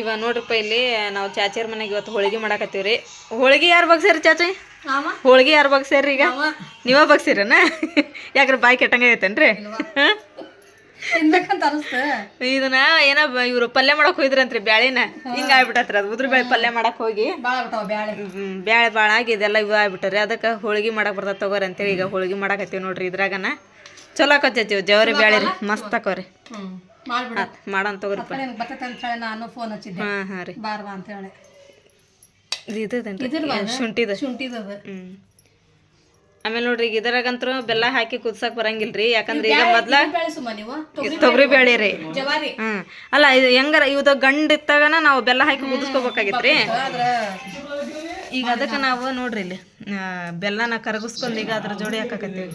ಇವ ನೋಡ್ರಿಪ್ಪ ಇಲ್ಲಿ ನಾವು ಚಾಚಿಯರ್ ಮನೆಗೆ ಇವತ್ತು ಹೋಳಿಗೆ ರೀ ಹೋಳಿಗೆ ಯಾರು ಬಗ್ಸ್ಯಾರ ಚಾಚಿ? ಹೋಳಿಗೆ ಯಾರು ಬಗ್ಸ್ಯಾರ ಈಗ? ನೀವ. ಬಗ್ಸಿರನ ಯಾಕ್ರೆ ಬಾಯಿ ಕೆಟ್ಟಂಗ ಐತೇನ್ರಿ ಇದನ್ನ ಏನ ಇವ್ರು ಪಲ್ಯ ಮಾಡಕ್ ಹೋಗಿದ್ರಂತ್ರಿ ಬ್ಯಾಳಿನ. ಹಿಂಗ ಆಗ್ಬಿಟ್ಟತ್ರಿ ಅದು. ಉದ್ರ ಬೇಳೆ ಪಲ್ಯ ಮಾಡಕ್ ಹೋಗಿ. ಬ್ಯಾಳಿ. ಬಾಳ ಆಗಿ ಇದೆಲ್ಲ ಇವ್ ಆಗ್ಬಿಟ್ಟರಿ ಅದಕ್ಕೆ ಹೋಳಿಗೆ ಮಾಡಕ್ ಬರ್ತದ ತಗೋರಿ ಅಂತೇಳಿ ಈಗ ಹೋಳಿಗೆ ಮಾಡಕತ್ತೀವಿ ನೋಡ್ರಿ ಇದ್ರಾಗನ. ಚಲೋ ಆಕತ್ತೈತಿ ಜವರಿ ಬ್ಯಾಳಿ ರೀ. ಮಸ್ತ್ ಆಕವ್ರಿ. ಹ್ಞೂ ಮಾಡ್ಬಿಡ. ಆತ್ ಮಾಡನ್ ತಗೋರಿ ಬರ್ತೈತೆ ನಾನು ಫೋನ್ ಹಚ್ಚಿದ್ದೆ. ಹಾಂ ಹಾಂ ರೀ. ಬಾರ್ ಬಾ ಅಂತ ಹೇಳಿ. ಇದು ಇದೇನ್ರಿ? ಇದ್ರಲ್ಲ ಅದು? ಶುಂಠಿದ. ಶುಂಠಿದದ. ಆಮೇಲೆ ನೋಡ್ರಿ ಈಗ ಇದ್ರಾಗಂತೂ ಬೆಲ್ಲ ಹಾಕಿ ಕುದ್ಸಕ್ ಬರಂಗಿಲ್ರಿ. ಯಾಕಂದ್ರೆ ಈಗ ಮೊದ್ಲ ಬೇಳೆ ಸುಮ್ಮ ನೀವು? ತೊಗರಿ ತೊಗರಿ ಬೇಳೆ ರೀ. ಜವಾರಿ. ಹ್ಮ್. ಅಲ್ಲ ಇದು ಹೆಂಗಾರ ಇವ್ದು ಗಂಡ ಇತ್ತಾಗನ ನಾವು ಬೆಲ್ಲ ಹಾಕಿ ಕುದಿಸ್ಕೋಬೇಕಾಗಿತ್ರಿ? ಈಗ ಅದಕ್ಕೆ ನಾವು ನೋಡ್ರಿ ಇಲ್ಲಿ ಬೆಲ್ಲನ ಕರಗಿಸ್ಕೊಂಡು ಈಗ ಅದ್ರ ಜೋಡಿ ಹಾಕಕತ್ತೀವಿ.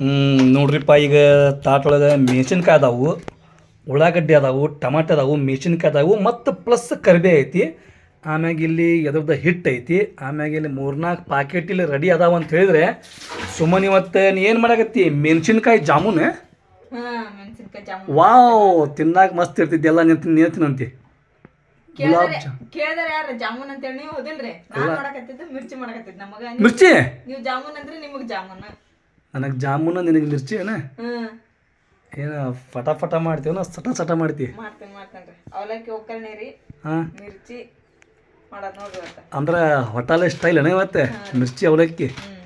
ಹ್ಮ್ ನೋಡ್ರಿಪ್ಪ ಈಗ ತಾಟೊಳಗ ಮೆಣಸಿನ್ಕಾಯಿ ಅದಾವು. ಉಳ್ಳಾಗಡ್ಡಿ ಅದಾವು ಟಮಾಟೆ ಅದಾವು ಮೆಣಸಿನ್ಕಾಯಿ ಅದಾವು ಮತ್ತು ಪ್ಲಸ್ ಕರಿಬೇ ಐತಿ. ಆಮ್ಯಾಗ ಇಲ್ಲಿ ಎದ್ರದ್ದು ಹಿಟ್ಟು ಐತಿ. ಆಮ್ಯಾಗ ಇಲ್ಲಿ ಮೂರ್ನಾಲ್ಕು ಪಾಕೆಟ್ ಇಲ್ಲಿ ರೆಡಿ ಅದಾವ ಅಂತ ಹೇಳಿದ್ರೆ ಸುಮ್ಮನೆ ಇವತ್ತು ನೀ ಏನು ಮಾಡಾಕತ್ತಿ? ಮೆಣಸಿನ್ಕಾಯಿ ಜಾಮೂನ್? ವಾವ್ ತಿನ್ನಾಕ ಮಸ್ತ್ ಇರ್ತಿದ್ದೆ. ಎಲ್ಲ ನಿಂತು ನಿಂತಿನಂತಿ. ಗುಲಾಬ್ ಜಾ ಕೇಳಿದಾರೆ ಯಾರ ಜಾಮೂನ್ ಅಂತೇಳಿ ನೀವು ಹೋದಿಲ್ರಿ? ನಾನ್ ಮಾಡಕತ್ತಿದ್ದು ಮಿರ್ಚಿ ನಮಗ. ಮಿರ್ಚಿ? ನೀವು ಜಾಮೂನ್ ಅಂದ್ರೆ ನಿಮಗ್ ಜಾಮೂನ್. ನನಗೆ ಜಾಮೂನ ನಿನಗೆ ಮಿರ್ಚಿ ಏನ? ಏನು ಫಟ ಫಟ ಮಾಡ್ತೀವನ? ಸಟ ಸಟ ಮಾಡ್ತೀವಿ ಮಾಡ್ತೀನಿ ಮಾಡ್ತೇನ್ರಿ. ಅವಲಕ್ಕಿ ಒಗ್ಗರಣೆ ರೀ. ಹಾಂ. ಮಿರ್ಚಿ ಮಾಡೋದು ನೋಡ್ರಿ ಇವತ್ತ. ಅಂದ್ರೆ ಹೋಟೆಲ್ ಸ್ಟೈಲ್ ಏನ ಇವತ್ತೆ? ಮಿರ್ಚಿ ಅವಲಕ್ಕಿ? ಹ್ಮ್.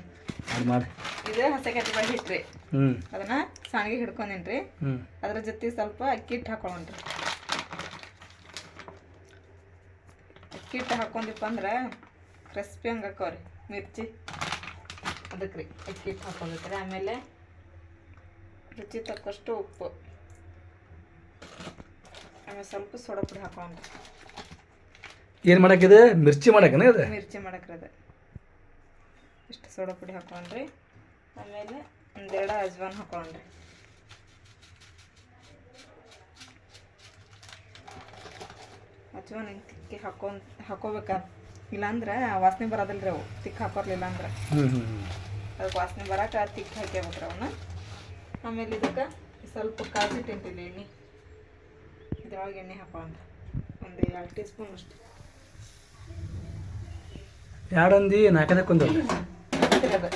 ಮಾಡಿ ಮಾಡಿ. ಇದು ಹಸೆಕಟ್ಟಿ ಬಾಯಿ ಹಿಟ್ರಿ ಹ್ಞೂ ಅದನ್ನ ಸಣ್ಣಗೆ ಹಿಡ್ಕೊಂಡೇನ್ರಿ. ಹ್ಞೂ ಅದ್ರ ಜೊತೆ ಸ್ವಲ್ಪ ಅಕ್ಕಿ ಹಿಟ್ಟು ಹಾಕೊಳ್ಳೋಣ್ರಿ ಅಕ್ಕಿ ಹಿಟ್ಟು ಹಾಕೊಂಡಿಪ್ಪ ಅಂದ್ರೆ ಕ್ರಿಸ್ಪಿ ಹಂಗೆ ಹಾಕೋರಿ ಮಿರ್ಚಿ. ಅದಕ್ಕೆ ರೀ ಅಕ್ಕಿ ಹಿಟ್ಟು ಹಾಕೊಬೇಕ್ರಿ. ಆಮೇಲೆ ರುಚಿ ತಕ್ಕಷ್ಟು ಉಪ್ಪು. ಆಮೇಲೆ ಸ್ವಲ್ಪ ಸೋಡಾ ಪುಡಿ ಹಾಕೊಂಡ್ರಿ ಏನು ಮಾಡಕ್ಕಿದೆ ಮಿರ್ಚಿ ಮಾಡಕ್ಕನ ಇದೆ? ಮಿರ್ಚಿ ಮಾಡಕ್ರಿ ಅದು ಇಷ್ಟು ಸೋಡಾ ಪುಡಿ ಹಾಕೊಂಡ್ರಿ ಆಮೇಲೆ ಒಂದೆರಡು ಅಜ್ವಾನ್ ಹಾಕೊಂಡ್ರಿ ಅಜ್ವಾನ್ ತಿಕ್ಕಿ ಹಾಕೊಂಡ್ ಹಾಕೋಬೇಕ? ಇಲ್ಲಾಂದ್ರೆ ವಾಸನೆ ಬರೋದಿಲ್ರಿ ಅವು. ತಿಕ್ಕ ಹಾಕೋರ್ಲಿಲ್ಲ ಅಂದ್ರೆ. ಅದಕ್ಕೆ ವಾಸನೆ ಬರಕ್ಕೆ ತಿಕ್ಕಿ ಹಾಕ್ಯಬೇಕ್ರಿ ಅವನ್ನ. ಆಮೇಲೆ ಇದಕ್ಕೆ ಸ್ವಲ್ಪ ಕಾಫಿ ತಿಂತೀನಿ ಎಣ್ಣೆ. ಇದ್ರೊಳಗೆ ಎಣ್ಣೆ ಹಾಕೊಂಡ್ರಿ ಒಂದು ಎರಡು ಟೀ ಸ್ಪೂನ್ ಅಷ್ಟು. ಎರಡೊಂದು ನಾಲ್ಕನೇ ಕೊಂದು. ಅದು.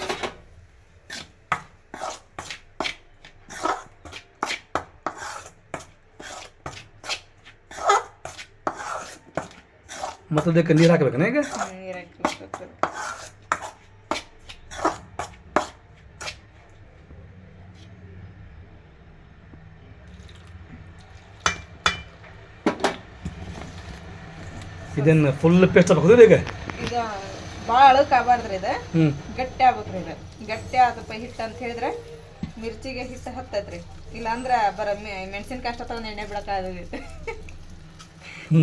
ಮತ್ತು ಅದಕ್ಕೆ ನೀರು ಹಾಕ್ಬೇಕನ ಈಗ? ನೀರು ಹಾಕಿ ಇದನ್ನು ಫುಲ್ ಪೇಸ್ಟ್ ಹಾಕೋದು ಈಗ ಇದು ಭಾಳ ಅಳಕ್ ಆಗಬಾರ್ದ್ರಿ ಇದು. ಗಟ್ಟಿ ಆಗ್ಬೇಕ್ರಿ ಇದು. ಗಟ್ಟಿ ಆದಪ್ಪ ಹಿಟ್ಟು ಅಂತ ಹೇಳಿದ್ರೆ ಮಿರ್ಚಿಗೆ ಹಿಟ್ಟು ಹತ್ತತ್ರಿ. ಇಲ್ಲಾಂದ್ರೆ ಬರ ಮೆಣಸಿನ್ಕಾಯಿ ಅಷ್ಟ ತಗೊಂಡು ಎಣ್ಣೆ ಬಿಡಕ್ಕಾಗೈತಿ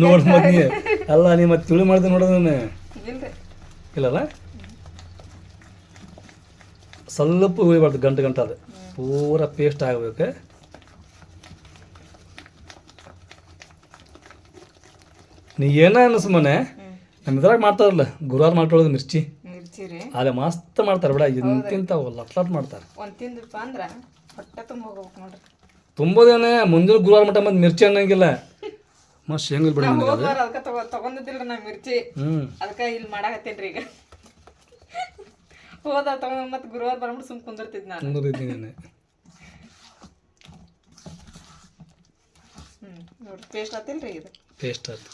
ನೋಡಿ ಮತ್ತೆ ನೀ ಅಲ್ಲ ನೀ ಮತ್ತೆ ತಿಳಿ ಮಾಡಿದೆ ನೋಡೋದು ಇಲ್ರಿ. ಇಲ್ಲಲ್ಲ? ಸ್ವಲ್ಪ ಉಳಿಬಾರ್ದು ಗಂಟು ಗಂಟ ಅದು. ಪೂರ ಪೇಸ್ಟ್ ಆಗ್ಬೇಕು. ನೀ ಏನ ಸುಮ್ಮನೆ ಮನೆ? ನಮ್ಮ ಇದ್ರಾಗ ಮಾಡ್ತಾರಲ್ಲ ಗುರುವಾರ ಮಾಡ್ಕೊಳ್ಳೋದು ಮಿರ್ಚಿ. ಮಿರ್ಚಿ ರೀ ಅದೇ ಮಸ್ತ್ ಮಾಡ್ತಾರೆ ಬಿಡ ಇಂತಿಂತಾವ ಲಟ್ ಲಟ್ ಮಾಡ್ತಾರೆ. ಒಂದು ತಿಂದಪ್ಪ ಅಂದ್ರೆ ಹೊಟ್ಟೆ ತುಂಬ ಹೋಗ್ಬೇಕು ನೋಡ್ರಿ. ತುಂಬೋದೇನೆ ಮುಂದಿನ ಗುರುವಾರ ಮಟ್ಟ ಮತ್ತೆ ಮಿರ್ಚಿ ಅನ್ನಂಗಿಲ್ಲ. ಮಸ್ತ್ ಶೇಂಗಲ್ ಬಿಡ ಅದಕ್ಕೆ ತಗೋ ನಾ ಮಿರ್ಚಿ. ಹ್ಞೂ ಅದಕ್ಕೆ ಇಲ್ಲಿ ಮಾಡಾಕತ್ತೇನ್ರಿ ಈಗ. ಹೋದ ತಗೊಂಡ್ ಮತ್ತೆ ಗುರುವಾರ ಬರ್ಬಿಟ್ಟು ಸುಮ್ ಕುಂದಿರ್ತಿದ್ ನಾನು. ಮುಂದಿದ್ದೀನಿ ನಾನು. ಹ್ಮ್ ನೋಡ್ರಿ ಪೇಸ್ಟ್ ಆತಿಲ್ರಿ ಇದು. ಪೇಸ್ಟ್ ಆಯ್ತು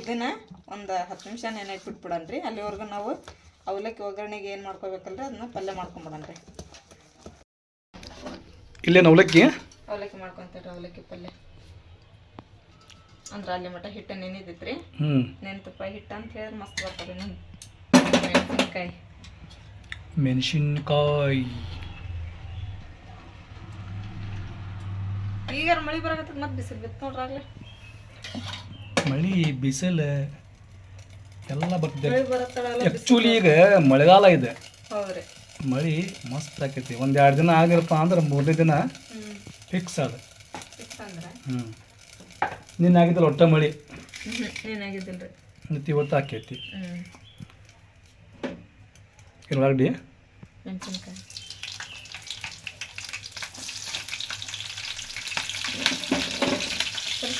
ಇದನ್ನ ಒಂದು ಹತ್ತು ನಿಮಿಷ ನೆನೆಗೆ ಬಿಟ್ಬಿಡನ್ರಿ. ಅಲ್ಲಿವರೆಗೂ ನಾವು ಅವಲಕ್ಕಿ ಒಗ್ಗರಣೆಗೆ ಏನು ಮಾಡ್ಕೋಬೇಕಲ್ರಿ? ಅದನ್ನ ಪಲ್ಯ ಮಾಡ್ಕೊಂಬಿಡನ್ರಿ. ಇಲ್ಲೇನು ಅವಲಕ್ಕಿ? ಅವಲಕ್ಕಿ ಮಾಡ್ಕೊಂತೀರಿ ಅವಲಕ್ಕಿ ಪಲ್ಯ. ಅಂದ್ರೆ ಅಲ್ಲಿ ಮಠ ಹಿಟ್ಟು ನೆನೆದಿತ್ರಿ. ನೆನ್ತಪ್ಪ ಹಿಟ್ಟು ಅಂತ ಹೇಳಿದ್ರೆ ಮಸ್ತ್ ಬರ್ತಾರೆ ನನ್ ಮೆಣಸಿನ್ಕಾಯಿ. ಮೆಣಸಿನ್ಕಾಯಿ. ಈಗ ಮಳೆ ಬರಾಕತ್ತದ ಮತ್ತೆ ಬಿಸಿಲು ಬಿತ್ತು ನೋಡ್ರಿ ಆಗ್ಲೇ ಮಳಿ ಬಿಸಿಲು ಎಲ್ಲ ಬರ್ತದೆ. ಆ್ಯಕ್ಚುಲಿ ಈಗ ಮಳೆಗಾಲ ಇದೆ. ಮಳಿ ಮಸ್ತ್ ಆಕೈತಿ. ಒಂದು ಎರಡು ದಿನ ಆಗಿರಪ್ಪ ಅಂದ್ರೆ ಮೂರನೇ ದಿನ ಫಿಕ್ಸ್ ಅದು ಹ್ಞೂ ನಿನ್ನ ಆಗಿದ್ದಲ್ಲ ಒಟ್ಟ ಮಳಿ. ಮತ್ತು ಇವತ್ತು ಆಕೈತಿ. ಹ್ಞೂ ಮೆಣಸಿನ್ಕಾಯಿ.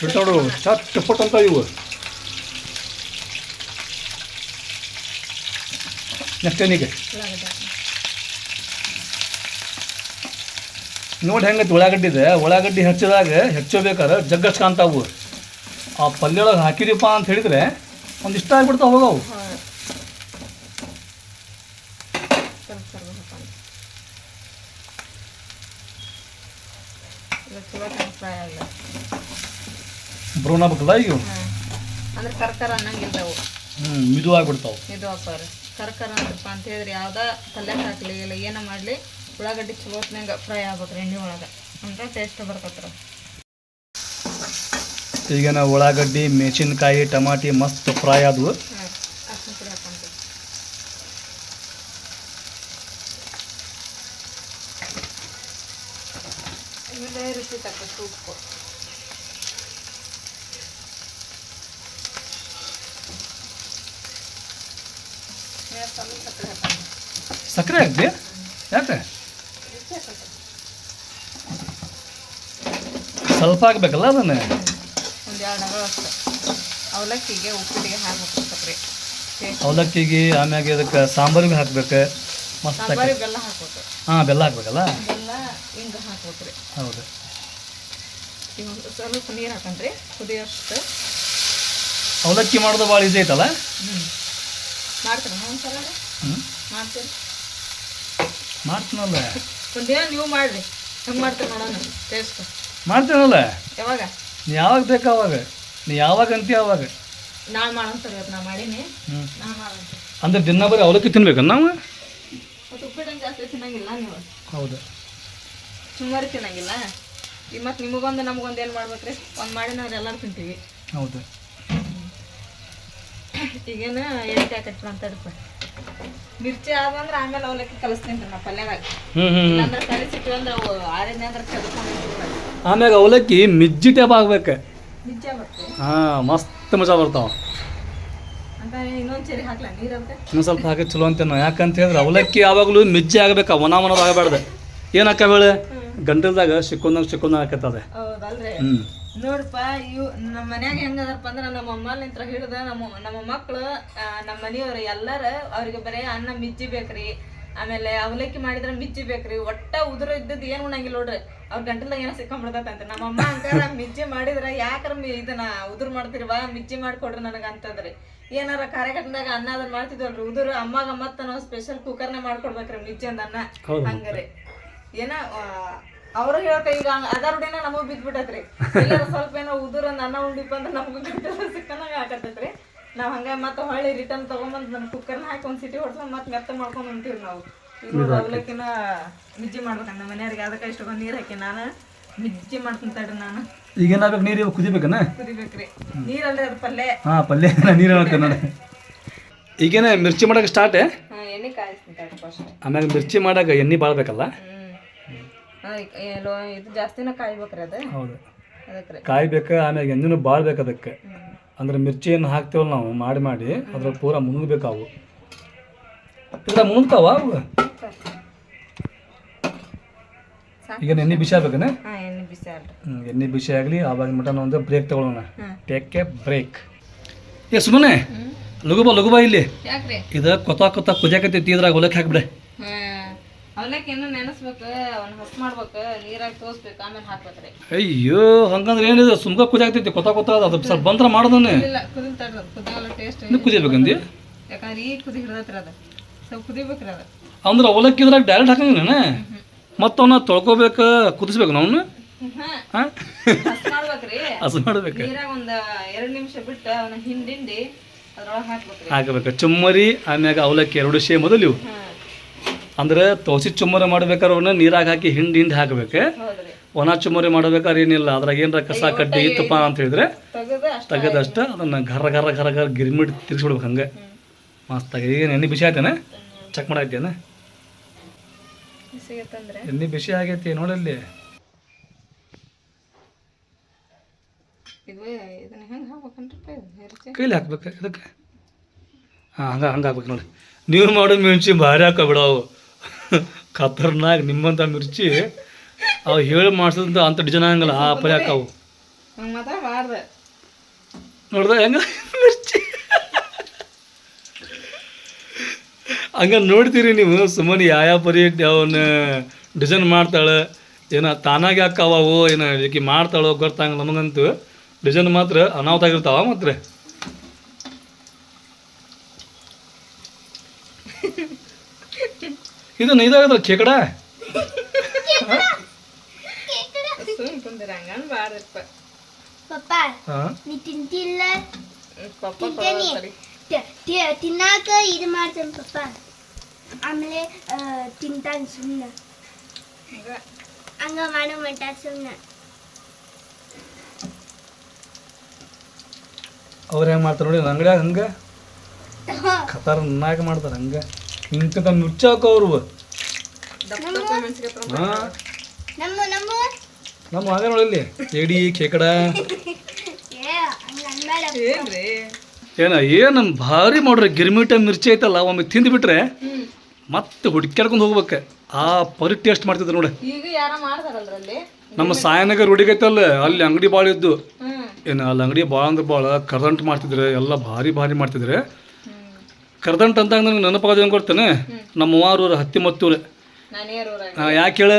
ನೋಡು ಚಟ್ ಪಟ್ ಅಂತ ಇವು ನೆಕ್ಸ್ಟ್ ಏನಿಗೆ. ನೋಡಿ ಹೆಂಗೈತಿ ಉಳ್ಳಾಗಡ್ಡಿ ಇದೆ. ಉಳ್ಳಾಗಡ್ಡಿ ಹೆಚ್ಚಿದಾಗ ಹೆಚ್ಚಬೇಕಾದ್ರೆ ಜಗ್ಗಷ್ಟು ಕಾಣ್ತಾವು. ಆ ಪಲ್ಯೊಳಗೆ ಹಾಕಿದೀಪ ಅಂತ ಹೇಳಿದ್ರೆ ಒಂದಿಷ್ಟ ಆಗ್ಬಿಡ್ತಾವ ಹೋಗವು ಹೌದು. ಸ್ವಲ್ಪ ಕರ್ಬೇವು ಹಾಕ್ಕೊಂಡು. ಇದು ಚಲೋ ಫ್ರೈ ಆಗಲ್ಲ ಬ್ರೌನ್ ಆಗ್ಬೇಕಲ್ಲ ಅಂದ್ರೆ ಕರ್ಕರ ಅನ್ನಂಗಿಲ್ಲ ಅವು ಹ್ಞೂ ಮಿದು ಆಗ್ಬಿಡ್ತಾವೆ ಇದು ಹಾಕೋರಿ ಕರ್ಕರ ಅಂತಪ್ಪ ಅಂತ ಹೇಳಿದ್ರೆ ಯಾವ್ದ ಪಲ್ಯ ಹಾಕ್ಲಿ ಇಲ್ಲ ಏನ ಮಾಡಲಿ ಉಳ್ಳಾಗಡ್ಡಿ ಚಲೋತ್ನಾಗ ಫ್ರೈ ಆಗ್ಬೇಕ್ರಿ ಎಣ್ಣೆ ಒಳಗೆ. ಅಂದ್ರೆ ಟೇಸ್ಟ್ ಬರ್ತತ್ರ. ಈಗ ನಾವು ಉಳ್ಳಾಗಡ್ಡಿ ಮೆಣಸಿನ್ಕಾಯಿ ಟಮಾಟಿ ಮಸ್ತ್ ಫ್ರೈ ಆದವು ಹಾಂ ಅರ್ಶಿನ ಪುಡಿ ಹಾಕೊಂತೀವಿ ಆಮೇಲೆ ರುಚಿ ತಕ್ಕಷ್ಟು ಉಪ್ಪು ಆಮೇಲೆ ಸ್ವಲ್ಪ ಸಕ್ಕರೆ ಹಾಕೊಂತೀವಿ ಸಕ್ಕರೆ ಹಾಕ್ತಿ ಯಾಕೆ? ಸ್ವಲ್ಪ ಹಾಕ್ಬೇಕಲ್ಲ ಅದನ್ನು? ಒಂದು ಎರಡು ನಗಳು ಅಷ್ಟು. ಅವಲಕ್ಕಿಗೆ ಉಪ್ಪಿಟ್ಟಿಗೆ ಹಾಕ್ಬೇಕು ಸಕ್ಕರೆ ಅವಲಕ್ಕಿಗೆ ಆಮ್ಯಾಗ ಇದಕ್ಕೆ ಸಾಂಬಾರಿಗೆ ಹಾಕ್ಬೇಕು. ಮಸ್ತ್ ಸಾಂಬಾರಿಗೆ ಬೆಲ್ಲ ಹಾಕ್ಬೇಕು. ಹಾಂ ಬೆಲ್ಲ ಹಾಕ್ಬೇಕಲ್ಲ? ಬೆಲ್ಲ ಹಿಂಗೆ ಹಾಕ್ಬೇಕ್ರಿ ಹೌದು. ಈಗ ಒಂದು ಸ್ವಲ್ಪ ನೀರು ಹಾಕಂಡ್ರಿ ಕುದಿಯೋಷ್ಟು ಅವಲಕ್ಕಿ ಮಾಡೋದು ಭಾಳ ಈಸಿ ಐತಲ್ಲ? ಮಾಡ್ತೀರಿ ಒಂದು ಸಲ ಹ್ಞೂ ಮಾಡ್ತೀರಿ? ಮಾಡ್ತೀನಲ್ಲ? ಒಂದಿನ ನೀವು ಮಾಡ್ರಿ. ಹೆಂಗೆ ಮಾಡ್ತೀರಿ ನೋಡೋಣ ಟೇಸ್ಟ್ ಮಾಡ್ತೀನಲ್ಲ? ಯಾವಾಗ? ನೀ ಯಾವಾಗ ಬೇಕು ಅವಾಗ. ನೀ ಯಾವಾಗ ಅಂತೀಯ ಅವಾಗ. ನಾಳೆ ಮಾಡೋಂತಾರೆ ಇವತ್ತು ನಾ ಮಾಡೀನಿ. ಹ್ಞೂ ನಾ ಮಾಡೋಂತ ಅಂದ್ರೆ ದಿನ ಬರೀ ಅವಲಕ್ಕಿ ತಿನ್ಬೇಕು ನಾವು? ಮತ್ತು ಉಪ್ಪಿಟ್ಟು ಜಾಸ್ತಿ ತಿನ್ನಂಗಿಲ್ಲ ನೀವು. ಹೌದು. ಸುಮಾರು ತಿನ್ನಂಗಿಲ್ಲ. ಈಗ ಮತ್ತು ನಿಮಗೊಂದು ನಮಗೊಂದು ಏನು ಮಾಡ್ಬೇಕ್ರಿ? ಒಂದು ಮಾಡಿ ನಾವು ಎಲ್ಲರೂ ತಿಂತೀವಿ. ಹೌದು. ಈಗೇನು ಎಣ್ಣೆ ಹಾಕತ್ತಿ ಅಂತ ಮಿರ್ಚಿ ಆದಂದ್ರ ಆಮೇಲೆ ಅವಲಕ್ಕಿ ಕಲಿಸ್ತೀನಿ ರೀ ನಾ ಪಲ್ಯದಾಗ. ಹ್ಮ್ ಹ್ಞೂ ಇಲ್ಲಾಂದ್ರೆ ಕಲಿಸಿಟ್ಟು ಅಂದ್ರೆ ಅವು ಆರಿದ್ನೆ ಅಂದ್ರೆ ಕಲ್ಸ್ಕೊಂಡು ಆಮ್ಯಾಗ ಅವಲಕ್ಕಿ ಮಿಜ್ಜಿ ಟೈಪ್ ಆಗ್ಬೇಕು. ನಿಜ ಬರ್ತದೆ ಹಾಂ ಮಸ್ತ್ ಮಜಾ ಬರ್ತಾವ. ಅಂತ ಇನ್ನೊಂದು ಚರಿ ಹಾಕ್ಲ ನೀರು ಅದಕ್ಕೆ ಇನ್ನೂ ಸ್ವಲ್ಪ ಹಾಕಿ ಚಲೋ ಅಂತೇನೋ. ಯಾಕಂತ ಹೇಳಿದ್ರೆ ಅವಲಕ್ಕಿ ಯಾವಾಗಲೂ ಮಿಜ್ಜಿ ಆಗ್ಬೇಕು ಒಣ ಒಣದ ಆಗಬಾರ್ದು. ಏನು ಹಾಕಬೇಳೆ ಗಂಟಲ್ದಾಗ ಸಿಕ್ಕೊಂದಾಗ ಸಿಕ್ಕೊಂದಾಗ ಹಾಕತ್ತದೆ ಹ್ಮ್. ಹ್ಞೂ ನೋಡಪ್ಪ ಇವು ನಮ್ಮ ಮನ್ಯಾಗ ಹೆಂಗದಪ್ಪ ಅಂದ್ರೆ ನಮ್ಮ ಅಮ್ಮಲಿಂತ್ರ ಹಿಡ್ದ ನಮ್ಮ ನಮ್ಮ ಮಕ್ಕಳು ನಮ್ಮ ಮನೆಯವ್ರು ಎಲ್ಲರೂ ಅವ್ರಿಗೆ ಬರೀ ಅನ್ನ ಮಿಜ್ಜಿ ಬೇಕ್ರಿ. ಆಮೇಲೆ ಅವಲಕ್ಕಿ ಮಾಡಿದ್ರೆ ಮಿಜ್ಜಿ ಬೇಕ್ರಿ. ಒಟ್ಟ ಉದುರು ಇದ್ದದ್ದು ಏನು ಉಣಂಗಿಲ್ಲ ನೋಡ್ರಿ. ಅವ್ರ ಗಂಟಲ್ದಾಗ ಏನೋ ಸಿಕ್ಕೊಂಡ್ಬಿಡ್ತೈತೆ ನಮ್ಮ ಅಮ್ಮ ಅಂಕಾರ ಮಿಜ್ಜಿ ಮಾಡಿದ್ರೆ ಯಾಕ್ರ ಇದನ್ನ ಉದುರು ಬಾ ಮಿಜ್ಜಿ ಮಾಡ್ಕೊಡ್ರಿ ನನಗೆ ಅಂತಂದ್ರಿ. ಏನಾರ ಕಾರ್ಯಕ್ರಮದಾಗ ಅನ್ನ ಅದನ್ನ ಮಾಡ್ತಿದ್ವಲ್ರಿ. ಉದುರು ಅಮ್ಮಗ ಮತ್ತ ನಾವು ಸ್ಪೆಷಲ್ ಕುಕ್ಕರ್ನ ಮಾಡ್ಕೊಡ್ಬೇಕ್ರಿ ಮಿಜ್ಜಿ ಅಂದ ಅನ್ನ. Hungry hungry. ಏನ ಅವರು ಹೇಳ್ತಾ ಈಗ ಅದರ ರೂಢಿನ ನಮಗ್ ಬಿದ್ಬಿಟ್ಟತ್ರಿ. ಎಲ್ಲಾರ ಸ್ವಲ್ಪ ಏನೋ ಉದುರ ಅನ್ನ ಉಂಡಿಪ್ಪ ಅಂದ್ರೆ ನಮಗೂ ಗಂಟಲ ಸಿಕ್ಕನಾಗ ಆಗತ್ತೈತ್ರಿ. ನಾವ್ ಹಂಗ ಮತ್ತ ಹೊಳ್ಳಿ ರಿಟರ್ನ್ ತಗೊಂಬಂದ್ ನಮ್ ಕುಕ್ಕರ್ನ ಹಾಕಿ ಒಂದ್ ಸಿಟಿ ಹೊಡ್ಸ್ಕೊಂಡ್ ಮತ್ತೆ ಮೆತ್ತ ಮಾಡ್ಕೊಂಡ್ ಉಂತೀವಿ ನಾವು. ಇವ್ರು ಅವಲಕ್ಕಿನ ಮಿಜ್ಜಿ ಮಾಡ್ಬೇಕು ನಮ್ಮ ಮನೆಯವ್ರಿಗೆ. ಅದಕ್ಕೆ ಇಷ್ಟೊಂದು ನೀರ್ ಹಾಕಿ ನಾನು ಮಿಜ್ಜಿ ಮಾಡ್ತೀನಿ ನಾನು. ನಾನು ಈಗೇನಾಗ್ಬೇಕು ನೀರು ಇವಾಗ ಕುದಿಬೇಕನ? ಕುದಿಬೇಕ್ರಿ. ನೀರಲ್ರಿ ಅದು ಪಲ್ಲೆ ಹಾ ಪಲ್ಲೆ ನೀರು ಹಾಕ್ತೇನೆ ನೋಡಿ. ಈಗೇನ ಮಿರ್ಚಿ ಮಾಡಕ್ಕೆ ಸ್ಟಾರ್ಟ್ ಆಮೇಲೆ ಎಣ್ಣೆ ಕಾಯಿಸ್ತೀನಿ ಆಮ್ಯಾಗ ಮಿರ್ಚಿ ಮಾಡಾಗ ಎಣ್ಣೆ ಭಾಳ ಇದು ಜಾಸ್ತಿನ ಕಾಯ್ಬೇಕ್ರಿ ಅದು. ಹೌದು. ಅದಕ್ಕೆ ರೀ ಕಾಯ್ಬೇಕು ಆಮ್ಯಾಗ ಎಂಜಿನ ಭಾಳ ಬೇಕು ಅದಕ್ಕೆ ಅಂದ್ರೆ ಮಿರ್ಚಿಯನ್ನು ಹಾಕ್ತೇವಲ್ಲ ನಾವು ಮಾಡಿ ಮಾಡಿ ಅದ್ರಾಗ ಪೂರ ಮುಳುಗ್ಬೇಕು ಅವು. ಇದ್ರ ಮುನುಗ್ತಾವ ಅವು? ಈಗ ಎಣ್ಣೆ ಬಿಸಿ ಆಗ್ಬೇಕನ? ಎಣ್ಣೆ ಬಿಸಿ ಆಗಲಿ. ಆವಾಗ ಮಟನ್ ಒಂದು ಬ್ರೇಕ್ ತಗೊಳ್ಳೋಣ. ಟೇಕ್ ಎ ಬ್ರೇಕ್ ಏ ಸುಮ್ಮನೆ ಲಘು ಬಾ ಲಘು ಬಾ ಇಲ್ಲಿ ಇದು ಕೊತ್ತ ಕೊತ್ತ ಕುದಿಯಾಕತ್ತೈತಿ ಇದ್ರಾಗ ಹೊಲಕ್ಕೆ ಹಾಕ್ಬಿಡೆ. ಅವಲಕ್ಕಿ ಇನ್ನೂ ನೆನೆಸ್ಬೇಕು ಅವ್ನ ಹಸ್ ಮಾಡ್ಬೇಕು ನೀರಾಗಿ ತೋಸ್ಬೇಕು ಆಮೇಲೆ ಹಾಕ್ಬೇಕ್ರಿ. ಅಯ್ಯೋ ಹಂಗಂದ್ರೆ ಏನಿದೆ? ಸುಮ್ಕ ಕುದಿಯಾಕತೈತಿ ಕೊತ ಕೊತ ಅದು. ಸ್ವಲ್ಪ ಬಂದ್ರ ಮಾಡೋದನ್ನೇ ಇಲ್ಲ ಕುದಿಲ್ ತಡ್ರಿ ಅದು ಟೇಸ್ಟ್ ಇನ್ನು ಕುದಿಬೇಕಂದಿ ಯಾಕಂದ್ರೆ ಈಗ ಕುದಿ ಹಿಡ್ದತ್ರಿ ಅದು. ಸ್ವಲ್ಪ ಕುದಿಬೇಕ್ರಿ ಅದು. ಅಂದ್ರೆ ಅವಲಕ್ಕಿ ಇದ್ರಾಗ ಡೈರೆಕ್ಟ್ ಹಾಕಂಗಿಲ್ಲ ಮತ್ತೆ ಅವನ್ನ ತೊಳ್ಕೊಬೇಕು ಕುದಿಸ್ಬೇಕು ನಾವು ಹಾಂ? ಹಸ್ ಮಾಡ್ಬೇಕು? ನೀರಾಗ ಒಂದು ಎರಡು ನಿಮಿಷ ಬಿಟ್ಟು ಅವನ ಹಿಂದಿಂಡಿ ಅದ್ರೊಳಗೆ ಹಾಕ್ಬೇಕು ಹಾಕಬೇಕು. ಚುಮ್ಮರಿ ಆಮ್ಯಾಗ ಅವಲಕ್ಕಿ ಎರಡು ಶೇ ಮೊದಲು ಇವು. ಅಂದ್ರೆ ತೋಸಿ ಚುಮ್ಮರಿ ಮಾಡ್ಬೇಕಾದ್ರೆ ಅವನ್ನ ನೀರಾಗ ಹಾಕಿ ಹಿಂಡಿ ಹಿಂಡಿ ಹಾಕ್ಬೇಕು. ಒಣ ಚುಮ್ಮರಿ ಮಾಡ್ಬೇಕಾದ್ರೆ ಏನಿಲ್ಲ ಅದ್ರಾಗ ಏನಾರ ಕಸ ಕಡ್ಡಿ ಇತ್ತಪ್ಪ ಅಂತ ಹೇಳಿದ್ರೆ ತೆಗೆದಷ್ಟ ಅದನ್ನ ಘರ ಘರ ಘರ ಘರ ಗಿರ್ಮಿಟ್ ತಿರ್ಗಿಸ್ಬಿಡ್ಬೇಕು ಹಂಗೆ. ಮಸ್ತಾಗಿ ಈಗ ಎಣ್ಣೆ ಬಿಸಿ ಆಯ್ತೇನೆ? ಚೆಕ್ ಮಾಡಾಯ್ತೇನೆ? ಎಣ್ಣೆ ಬಿಸಿ ಆಗೈತಿ ನೋಡಲ್ಲಿ ಕೈಲಿ ಹಾಕ್ಬೇಕು ಇದಕ್ಕೆ. ಹಾಂ ಹಂಗೆ ಹಂಗೆ ಹಾಕ್ಬೇಕು ನೋಡಿ. ನೀವು ಮಾಡೋ ಮೆಣಸಿ ಭಾರಿ ಹಾಕೋ ಬಿಡವು ನಿಮ್ಮಂತ ನಿಮ್ಮಂಥ ಮಿರ್ಚಿ ಅವು ಹೇಳಿ ಮಾಡ್ಸದಂತ ಅಂಥ ಡಿಸೈನ್ ಆಗಂಗಿಲ್ಲ ಆ ಹಾಕಾವು ಮಾತ್ರ ಮಾಡ್ದೆ. ನೋಡ್ದ ಹೆಂಗ ಮಿರ್ಚಿ? ಹಂಗ ನೋಡ್ತೀರಿ ನೀವು ಸುಮ್ಮನೆ ಯಾವ ಪರಿ ಅವನ್ನ ಡಿಸೈನ್ ಮಾಡ್ತಾಳೆ ಏನ ತಾನಾಗೆ ಅಕ್ಕಾವು ಏನ ಇದಕ್ಕೆ ಮಾಡ್ತಾಳೋ ಗೊತ್ತಂಗ ನಮಗಂತೂ. ಡಿಸೈನ್ ಮಾತ್ರ ಅನಾಹುತ ಆಗಿರ್ತಾವ ಮಾತ್ರ ಇದನ್ನ ಇದಾಗದ್ರ ಕೇಕಡ ಸುಮ್ ಕುಂದಿರ ಹಂಗನ್ ಬಾರ್ದಪ್ಪ ಪಪ್ಪ ಹಾಂ ನೀ ತಿಂತಿಲ್ಲ ಪಪ್ಪ ತಿಂತೇನಿ ಸರಿ. ತಿ- ಕೇಕಡ ತಿನ್ನಾಕ ಇದು ಮಾಡ್ತೇನೆ ಪಪ್ಪ. ಆಮೇಲೆ ತಿಂತಾನೆ ಸುಮ್ಮನೆ ಹಂಗ. ಮಾಡೋ ಮಟ ಸುಮ್ಮನೆ ಅವ್ರು ಹೆಂಗೆ ಮಾಡ್ತಾರೆ ನೋಡಿ ಅಂಗಡಿಯಾಗ ಹಂಗೆ? ಖತರ್ನಾಕ್ ಮಾಡ್ತಾರೆ ಹಂಗೆ. ಇಂಥ ನುಚ್ಚಾಕ ಹಾಕೋರು ದಪ್ಪ ದಪ್ಪ ಮೆಣಸಿಗೆ ನಮ್ಮ ನಮ್ಮ? ನಮ್ಮ ಆಗ ನೋಡಿಲ್ಲಿ ಏಡಿ ಕೇಕಡ. ಹಂಗ ಏನ ಏನು ಭಾರಿ ಮಾಡ್ರಿ ಗಿರ್ಮಿಟ ಮಿರ್ಚಿ ಐತಲ್ಲ ಒಮ್ಮೆ ತಿಂದ್ಬಿಟ್ರೆ ಮತ್ತೆ ಹುಡ್ಕ್ಯಾಡ್ಕೊಂಡು ಹೋಗ್ಬೇಕು. ಆ ಪರಿ ಟೇಸ್ಟ್ ಮಾಡ್ತಿದ್ರು ನೋಡಿ. ಈಗ ಯಾರ ಮಾಡ್ತಾರಲ್ರಲ್ಲಿ ನಮ್ಮ ಸಾಯನಗರ್ ಹುಡುಗೈತಲ್ಲ ಅಲ್ಲಿ ಅಂಗಡಿ ಭಾಳ ಇದ್ದು. ಏನು ಅಲ್ಲಿ ಅಂಗಡಿ ಭಾಳ ಅಂದ್ರೆ ಭಾಳ ಕರ್ದಂಟ್ ಮಾಡ್ತಿದ್ರೆ ಎಲ್ಲ ಭಾರಿ ಭಾರಿ ಮಾಡ್ತಿದ್ರೆ. ಕರ್ದಂಟ್ ಅಂದಾಗ ನನಗೆ ನೆನಪಾಗೋದು ಹೆಂಗೆ ಕೊಡ್ತೇನೆ ನಮ್ಮ ಮೂವಾರೂರು ಹತ್ತಿ ಮತ್ತೂರು. ನಾನೇರೂರಾಗ ಯಾಕೆ ಹೇಳ?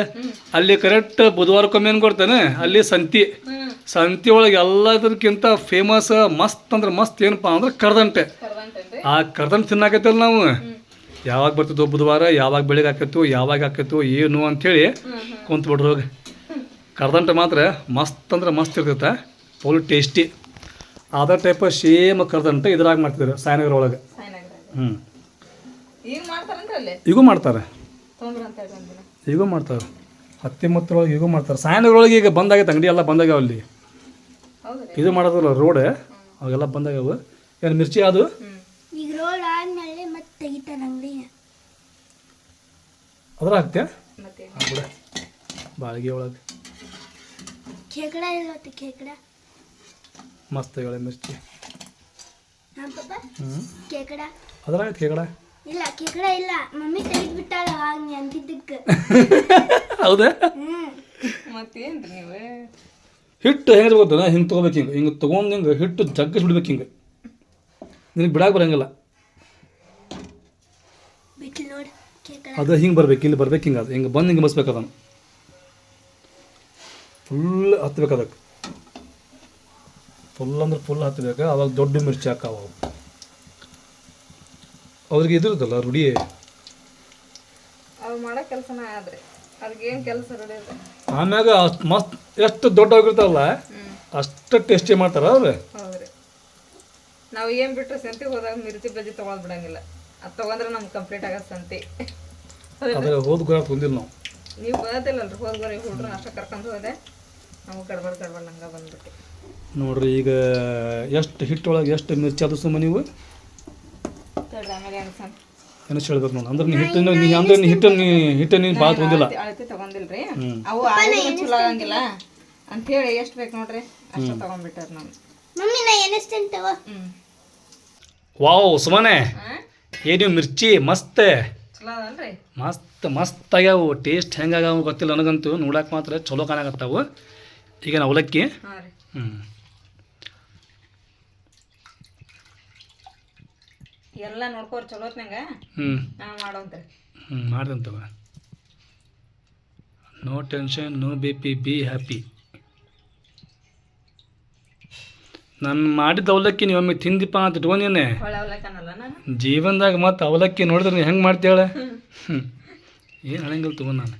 ಅಲ್ಲಿ ಕರೆಕ್ಟ್ ಬುಧವಾರಕ್ಕೊಮ್ಮೆ ಏನು ಕೊಡ್ತೇನೆ ಅಲ್ಲಿ ಸಂತಿ. ಸಂತಿ ಒಳಗೆ ಎಲ್ಲದಕ್ಕಿಂತ ಫೇಮಸ್ ಮಸ್ತ್ ಅಂದ್ರೆ ಮಸ್ತ್ ಏನಪ್ಪ ಅಂದ್ರೆ ಕರ್ದಂಟೆ. ಆ ಕರ್ದಂಟ್ ತಿನ್ನಾಕತ್ತಲ್ಲ ನಾವು. ಯಾವಾಗ ಬರ್ತಿದ್ವು ಬುಧವಾರ ಯಾವಾಗ ಬೆಳಿಗ್ಗೆ ಹಾಕೈತು ಯಾವಾಗ ಹಾಕೈತು ಏನು ಅಂಥೇಳಿ ಹ್ಮ್ ಹ್ಮ್. ಕುಂತ ಬಿಡ್ರಿ ಹೋಗಿ. ಕರ್ದಂಟೆ ಮಾತ್ರ ಮಸ್ತ್ ಅಂದ್ರೆ ಮಸ್ತ್ ಇರ್ತೈತೆ. ಫುಲ್ ಟೇಸ್ಟಿ ಅದ ಟೈಪ್ ಸೇಮ್ ಕರ್ದಂಟೆ ಇದ್ರಾಗ ಮಾಡ್ತಿದ್ರು ಸಾಯನಗರ ಒಳಗೆ. ಹ್ಞೂ ಈಗ ಮಾಡ್ತಾರಂದ್ರ ಅಲ್ಲಿ? ಈಗೂ ಮಾಡ್ತಾರೆ. ಹೇಳಿ ಈಗೂ ಮಾಡ್ತಾರೆ. ಹತ್ತಿ ಮತ್ತೊಳಗೆ ಈಗೂ ಮಾಡ್ತಾರೆ. ಸಾಯನಗರ ಒಳಗೆ ಈಗ ಬಂದಾಗೈತೆ ಅಂಗಡಿ ಎಲ್ಲ ಬಂದಾಗ ಅಲ್ಲಿ. ಹೌದ್ರಿ. ಇದು ಮಾಡೋದಲ್ಲ ರೋಡ್ ಅವೆಲ್ಲ ಬಂದಾಗ್ಯಾವ. ಏನು ಮಿರ್ಚಿ ಅದು ಈಗ ರೋಡ್ ಆದ್ಮೇಲೆ ಮತ್ತೆ ತೆಗಿತಾನ ಅಂಗಡಿನ. ಅದ್ರ ಹಾಕ್ತ್ಯಾ? ಮತ್ತೆ. ಬಿಡ. ಬಾಳಿಗೆ ಒಳಗೆ. ಕೇಕಡ ಇಲ್ಲ ಕೇಕಡ ಮಸ್ತ್ ಹೇಳಿ ಮಿರ್ಚಿ. ಹ್ಞೂ ಕೇಕಡ? ಇಲ್ಲ ಕೇಕಡ ಇಲ್ಲ. ಮಮ್ಮಿ ತೆಗೆದು ಬಿಟ್ಟಾಳ ಆಗ ಅಂತಿದ್ದಕ್ಕೆ. ಹೌದಾ? ಹ್ಮ್. ಮತ್ತೇನ್ರಿ ನೀವು? ಹಿಟ್ಟು ಹೆಂಗೆ ಗೊತ್ತಾ ಹಿಂಗೆ ತೊಗೋಬೇಕು ಹಿಂಗೆ. ಹಿಂಗೆ ತೊಗೊಂಡು ಹಿಂಗೆ ಹಿಟ್ಟು ಜಗ್ಗಿಸಿ ಬಿಡ್ಬೇಕು ಹಿಂಗೆ. ನಿನಗೆ ಬಿಡಾಕ ಬರಂಗಿಲ್ಲ. ಬಿಟ್ಲು ನೋಡ್ ಕೇಕಡ. ಅದು ಹಿಂಗೆ ಬರ್ಬೇಕು ಇಲ್ಲಿ ಬರ್ಬೇಕು ಹಿಂಗೆ ಅದು. ಹಿಂಗೆ ಬಂದು ಹಿಂಗೆ ಬಸ್ಬೇಕು ಅದನ್ನು. ಫುಲ್ ಹತ್ಬೇಕು ಅದಕ್ಕೆ. ಫುಲ್ ಅಂದ್ರೆ ಫುಲ್ ಹತ್ಬೇಕು ಅವಾಗ ದೊಡ್ಡ ಮಿರ್ಚಿ ಹಾಕಾವ ಅವು. ಅವ್ರಿಗೆ ಇದಿರುತ್ತಲ್ಲ ರೂಢಿ? ಅವ್ ಮಾಡೋ ಕೆಲಸನ ಆದ್ರಿ ಅದಕ್ಕೇನು ಕೆಲಸ ರೆಡಿ ಆಮ್ಯಾಗ ಅಷ್ಟು ಮಸ್ತ್ ಎಷ್ಟು ದೊಡ್ಡ ಆಗಿರ್ತಾವಲ್ಲ ಅಷ್ಟು ಟೇಸ್ಟಿ ಮಾಡ್ತಾರ ಅವ್ರೆ. ನಾವು ಏನ್ ಬಿಟ್ಟರೆ ಸಂತಿಗೆ ಹೋದಾಗ ಮಿರ್ಚಿ ಬಜ್ಜಿ ತಗೊಳ್ ಬಿಡಂಗಿಲ್ಲ. ಅದು ತಗೊಂಡ್ರೆ ನಮ್ಗೆ ಕಂಪ್ಲೀಟ್ ಆಗತ್ತೆ ಸಂತಿ. ಅದ್ರ ಹೋದ್ ಗುರ ಬಂದಿಲ್ಲ ನಾವು. ನೀವು ಬರೋದಿಲ್ಲಲ್ರಿ ಗುರ ಹುಡ್ರು ಅಷ್ಟ ಕರ್ಕೊಂಡು ಹೋದೆ. ನಮ್ಗೆ ಗಡ್ಬಡ್ ಗಡ್ಬಡ್ ನಂಗೆ ಬಂದ್ಬಿಟ್ಟು. ನೋಡ್ರಿ ಈಗ ಎಷ್ಟು ಹಿಟ್ಟೊಳಗೆ ಎಷ್ಟು ಮಿರ್ಚಿ ಅದು ಸುಮ್ಮನೆ ನೀವು ಏನು ಹೇಳ್ಬೇಕು ನೋಡಿ ಅಂದ್ರೆ ನೀ ಹಿಟ್ಟನ್ನು ನೀ ಅಂದ್ರೆ ನೀ ಹಿಟ್ಟನ್ನು ನೀ ಹಿಟ್ಟನ್ನು ನೀನು ಭಾಳ ಅಳತೆ ತಗೊಂಡಿಲ್ರಿ. ಅವು ಚಲೋ ಆಗಂಗಿಲ್ಲ. ಅಂತ ಹೇಳಿ ಎಷ್ಟು ಬೇಕು ನೋಡ್ರಿ? ಅಷ್ಟು ತಗೊಂಡ್ಬಿಟ್ಟಾರ ನಾನು. ಮಮ್ಮಿ ನಾ ಎನಿಸ್ತೇನೆ ತಗೋ. ಹ್ಮ್. ವಾವ್ ಸುಮ್ಮನೆ ಏನು ಮಿರ್ಚಿ ಮಸ್ತ್. ಮಸ್ತ್ ಮಸ್ತ್ ಆಗ್ಯಾವು. ಟೇಸ್ಟ್ ಹೆಂಗಾಗ್ಯಾವ ಗೊತ್ತಿಲ್ಲ ನನಗಂತೂ. ನೋಡಕ್ಕೆ ಮಾತ್ರ ಚಲೋ ಕಾಣಕತ್ತಾವು. ಈಗ ನಾವು ಅವಲಕ್ಕಿ. ಹ್ಞೂ ಎಲ್ಲ ನೋಡ್ಕೋರ್ ಚಲೋತ್ನಂಗ ಹ್ಞೂ ಮಾಡೋಂತ್ರಿ ಹ್ಞೂ ಮಾಡ್ದಂತವ no tension no B P be happy ನಾನು ಮಾಡಿದ ಅವಲಕ್ಕಿ ನೀವು ಒಮ್ಮೆ ತಿಂದಿಪ್ಪ ಅಂತ ಇಟ್ಕೊಂಡೇನೆ ಜೀವನದಾಗ ಮತ್ತೆ ಅವಲಕ್ಕಿ ನೋಡಿದ್ರೆ ನೀವು ಹೆಂಗೆ ಮಾಡ್ತೇಳೆ ಹ್ಞೂ ಏನು ಹೇಳಂಗಿಲ್ಲ ತಗೋ ನಾನು?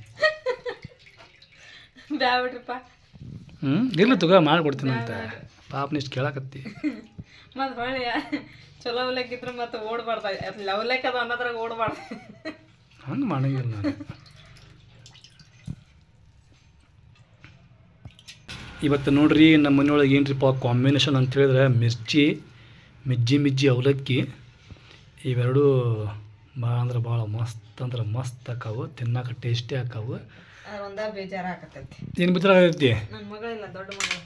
ಹ್ಞೂ ಇರ್ಲಿ ತಗೋ ಮಾಡ್ಕೊಡ್ತೀನಿ ಅಂತ. ಪಾಪ ಇಷ್ಟು ಕೇಳಕತ್ತಿ. ಚಲೋ ಅವ್ಲಕ್ಕಿ ಇದ್ರೆ ಮತ್ತೆ ಓಡಬಾರ್ದ. ಅವಲಕ್ಕಿ ಅದು ಅನ್ನೋದ್ರಾಗ ಓಡಬಾರ್ದ. ಹಂಗೆ ಮಾಡಂಗಿಲ್ಲ ನಾನು. ಇವತ್ತು ನೋಡ್ರಿ ನಮ್ಮ ಮನೆಯೊಳಗೆ ಏನ್ರಿಪ್ಪ ಕಾಂಬಿನೇಷನ್ ಅಂತ ಹೇಳಿದ್ರೆ ಮಿರ್ಚಿ ಮಿಜ್ಜಿ ಮಿಜ್ಜಿ ಅವಲಕ್ಕಿ ಇವೆರಡೂ ಭಾಳ ಅಂದ್ರೆ ಭಾಳ ಮಸ್ತ್ ಅಂದ್ರೆ ಮಸ್ತ್ ಆಕಾವು ತಿನ್ನಕ್ಕೆ ಟೇಸ್ಟಿ ಆಕಾವು ಒಂದ ಬೇಜಾರು ಆಕತ್ತೈತಿ ಏನು ಮಗಳು.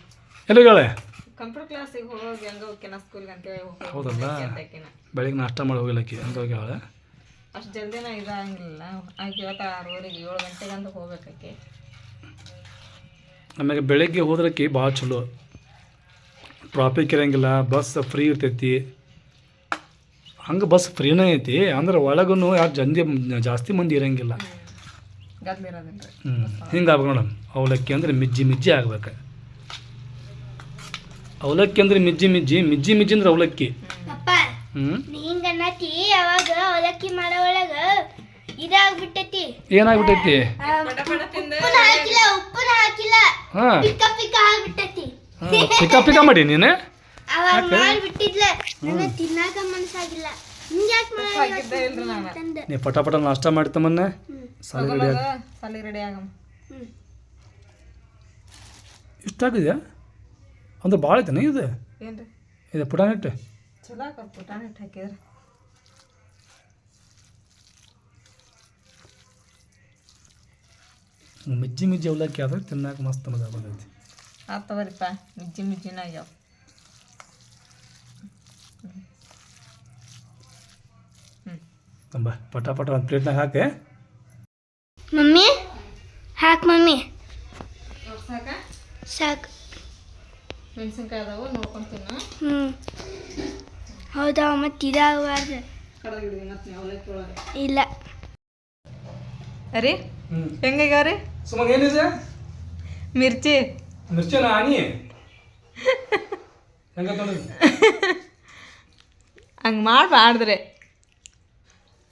ಎಲ್ಲಗಳೇ ಕಂಪ್ಯೂಟರ್ ಕ್ಲಾಸಿಗೆ ಹೋಗಿ ಹಂಗ ಹೋಗ್ಯಾನ ಸ್ಕೂಲ್ಗೆ ಅಂತೇಳಿ ಹೌದಲ್ಲ? ಬೆಳಿಗ್ಗೆ ನಾಷ್ಟ ಮಾಡಿ ಹೋಗಿಲ್ಲಕ್ಕಿ ಅಂತ ಹೋಗ್ಯಾಳ ಅಷ್ಟು ಜಲ್ದಿನ ಇದಾಗಿಲ್ಲ ಆಕೆ ಇವತ್ತು ಆರೂವರೆಗೆ ಏಳು ಗಂಟೆಗೆ ಅಂತ ಹೋಗ್ಬೇಕಾಕಿ ಆಮೇಲೆ ಬೆಳಗ್ಗೆ ಹೋದ್ರಕ್ಕಿ ಭಾಳ ಚಲೋ. ಟ್ರಾಫಿಕ್ ಇರಂಗಿಲ್ಲ ಬಸ್ ಫ್ರೀ ಇರ್ತೈತಿ. ಹಂಗೆ ಬಸ್ ಫ್ರೀನೇ ಐತಿ ಅಂದ್ರೆ ಒಳಗೂ ಯಾರು ಜಂದಿ ಜಾಸ್ತಿ ಮಂದಿ ಇರಂಗಿಲ್ಲ. ಹಿಂಗೆ ಆಗ್ಬೇಕು ನೋಡಮ್. ಅವಲಕ್ಕಿ ಅಂದ್ರೆ ಮಿಜ್ಜಿ ಮಿಜ್ಜಿ ಆಗ್ಬೇಕು. ಅವಲಕ್ಕಿ ಅಂದ್ರೆ ಮಿಜ್ಜಿ ಮಿಜ್ಜಿ ಮಿಜ್ಜಿ ಮಿಜ್ಜಿ ಅಂದ್ರೆ ಅವಲಕ್ಕಿ. ಅಪ್ಪ ಹ್ಞೂ ನೀ ಹಿಂಗ ಅನ್ನತಿ ಅವಾಗ ಅವಲಕ್ಕಿ ಮಾಡೋ ಒಳಗ ಇದಾಗ್ಬಿಟ್ಟೈತಿ. ಏನಾಗ್ಬಿಟ್ಟೈತಿ? ತಿಂದ ಹಾಕಿಲ್ಲ ಉಪ್ಪುನ ಹಾಕಿಲ್ಲ. ಹಾಂ. ಪಿಕ್ಕ ಪಿಕ್ಕ ಆಗ್ಬಿಟ್ಟೈತಿ. ಪಿಕ ಪಿಕ ಮಾಡಿ ನೀನು? ಅವಾಗ ಮಾಡ್ಬಿಟ್ಟಿದ್ಲ. ತಿನ್ನಾಕ ಮನ್ಸಾಗಿಲ್ಲ ಹಾಕಿದ್ದೇ ಇಲ್ರಿ ನಾನು. ತಂದ? ನೀ ಪಟ ಪಟ ನಾಷ್ಟ ಮಾಡ್ತಮ್ಮನ್ನ ಸಾಲ ರೆಡಿ ಸಾಲಿ ರೆಡಿ ಆಗಮ್ಮ. ಹ್ಮ್. ಇಷ್ಟಾಗಿದೆಯಾ? ಅಂದ್ರೆ ಭಾಳ ಐತೆ ಇದು? ಏನ್ರಿ? ಇದು ಪುಟಾಣ ಹಿಟ್ಟು? ಚಲೋ ಆಕತ್ ಪುಟಾಣಿ ಹಿಟ್ಟು ಹಾಕಿದ್ರೆ. ಮಿಜ್ಜಿ ಮಿಜ್ಜಿ ಅವಲಕ್ಕಿ ಆದ್ರೆ ತಿನ್ನಕ್ಕೆ ಮಸ್ತ್ ಮಜಾ ಬಂದೈತಿ. ಆತ್ ತಗೋರಿಪ್ಪ ಮಿಜ್ಜಿ ಮಿಜ್ಜಿನ ಆಗ್ಯಾವ ತಂಬ ಪಟ ಪಟ ಒಂದು ಪ್ಲೇಟ್ನಾಗ ಹಾಕಿ. ಮಮ್ಮಿ ಹಾಕ್ ಮಮ್ಮಿ. ಸಾಕ? ಸಾಕು. ಮೆಣಸಿನ್ಕಾಯಿ ಅದಾವು ನೋಡ್ಕೊಂತೀನಿ. ಹ್ಮ್. ಹೌದಾ ಮತ್ತೆ ಇದಾಗಬಾರ್ದು ಕಡಗಿಡ್ತೀನಿ ಮತ್ತೆ ನೀವು ಅವಲಕ್ಕಿ ಒಳಗೆ. ಇಲ್ಲ. ಅರಿ ಹ್ಞೂ ರೀ ಸುಮಾರು ಏನಿದೆ? ಮಿರ್ಚಿ. ಆನಿ ಹೆಂಗ ಮಾಡ್ಬಾರ್ದ್ರಿ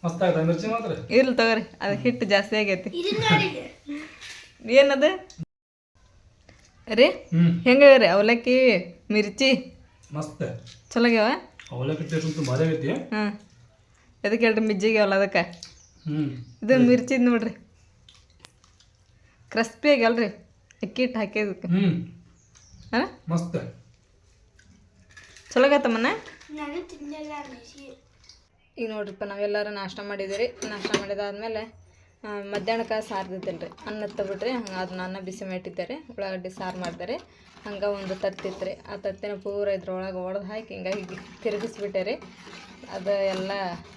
ಮಸ್ತ್ ಮಿರ್ಚಿ ಮಾತ್ರ? ಇರ್ಲಿ ತಗೋರಿ ಅದು ಹಿಟ್ಟು ಜಾಸ್ತಿ ಆಗೈತಿ. ಏನದು? ರೀ? ಹೆಂಗ ರೀ ಅವಲಕ್ಕಿ ಮಿರ್ಚಿ? ಮಸ್ತ್. ಚಲೋ ಆಗ್ಯಾವ ಅವಲಕ್ಕಿ ಟೇಸ್ಟ್ ಅಂತೂ ಭಾರಿ ಆಗೈತಿ. ಹಾಂ ಎದಕ್ಕೆ ಹೇಳ್ರಿ ಮಿಜ್ಜಿಗೆ ಅವಲ್ಲ ಅದಕ್ಕೆ? ಹ್ಞೂ ಇದು ಮಿರ್ಚಿ ನೋಡ್ರಿ. ಕ್ರಸ್ಪಿ ಆಗ್ಯಲ್ರಿ ಅಕ್ಕಿ ಹಿಟ್ಟು ಹಾಕಿದಕ್ಕೆ ಹ್ಞೂ ಹಾಂ? ಮಸ್ತ್. ಚಲೋ ಆಗತ್ತಮ್ಮನ ನಾನು ತಿನ್ನಲ್ಲ ಮಿಸಿ ಈಗ ನೋಡ್ರಿಪ್ಪ ನಾವೆಲ್ಲರೂ ನಾಷ್ಟ ಮಾಡಿದ್ದೀವಿ ನಾಷ್ಟ ಮಾಡಿದಾದ್ಮೇಲೆ ಆ, ಸಾರು ರೀ ಅನ್ನ ತಬಿಟ್ರಿ ಹಂಗೆ ಅದನ್ನ ಅನ್ನ ಬಿಸಿ ಮಾಡಿದ್ದಾರೆ ಉಳ್ಳಾಗಡ್ಡಿ ಸಾರು ಮಾಡಿದ್ದಾರೆ. ಹಂಗೆ ಒಂದು ತತ್ತಿತ್ತು ರೀ ಆ ತತ್ತಿನ ಪೂರ ಇದ್ರೊಳಗೆ ಒಡೆದು ಹಾಕಿ ಹಿಂಗಾಗಿ ತಿರುಗಿಸ್ಬಿಟ್ಟೆ ರೀ ಅದು ಎಲ್ಲ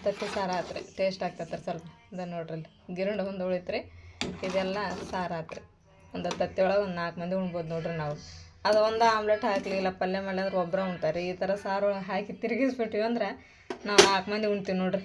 ತತ್ತಿ ಸಾರು ಆತ್ರಿ ಟೇಸ್ಟ್ ಆಗ್ತೈತೆ ಸ್ವಲ್ಪ. ಅದ ನೋಡ್ರಿ ಗಿರುಂಡ ಒಂದು ಉಳಿತ್ರಿ. ಇದೆಲ್ಲ ಸಾರು ಆತ್ರಿ ಒಂದು ತತ್ತಿ ಒಳಗೆ ಒಂದು ನಾಲ್ಕು ಮಂದಿ ಉಣ್ಬೋದು ನೋಡ್ರಿ ನಾವು. ಅದು ಒಂದು ಆಮ್ಲೆಟ್ ಹಾಕ್ಲಿಲ್ಲ ಪಲ್ಯ ಮಾಡಿ ಅಂದ್ರೆ ಒಬ್ಬರ ಉಣ್ತಾರೆ. ಈ ಥರ ಸಾರು ಹಾಕಿ ತಿರುಗಿಸ್ಬಿಟ್ಟಿವಿ ಅಂದ್ರೆ ನಾವು ನಾಲ್ಕು ಮಂದಿ ಉಣ್ತೀವಿ ನೋಡ್ರಿ.